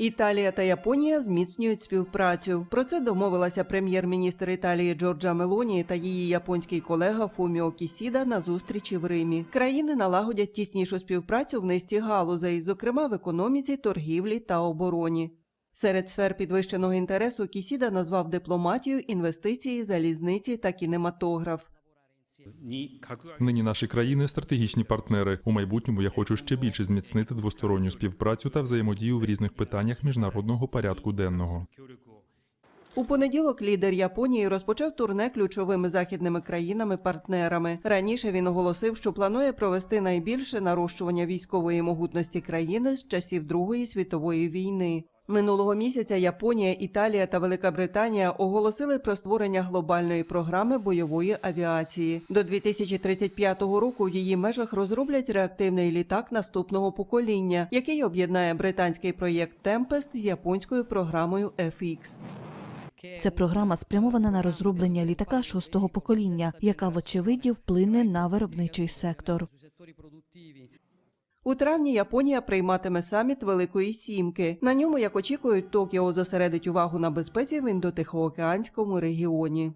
Італія та Японія зміцнюють співпрацю. Про це домовилася прем'єр-міністр Італії Джорджа Мелоні та її японський колега Фуміо Кісіда на зустрічі в Римі. Країни налагодять тіснішу співпрацю в низці галузей, зокрема в економіці, торгівлі та обороні. Серед сфер підвищеного інтересу Кісіда назвав дипломатію, інвестиції, залізниці та кінематограф. Нині наші країни стратегічні партнери. У майбутньому я хочу ще більше зміцнити двосторонню співпрацю та взаємодію в різних питаннях міжнародного порядку денного. У понеділок лідер Японії розпочав турне ключовими західними країнами-партнерами. Раніше він оголосив, що планує провести найбільше нарощування військової могутності країни з часів Другої світової війни. Минулого місяця Японія, Італія та Велика Британія оголосили про створення глобальної програми бойової авіації. До 2035 року в її межах розроблять реактивний літак наступного покоління, який об'єднає британський проєкт Темпест з японською програмою FX. Це програма спрямована на розроблення літака шостого покоління, яка вочевидь вплине на виробничий сектор. У травні Японія прийматиме саміт Великої Сімки. На ньому, як очікують, Токіо зосередить увагу на безпеці в індотихоокеанському регіоні.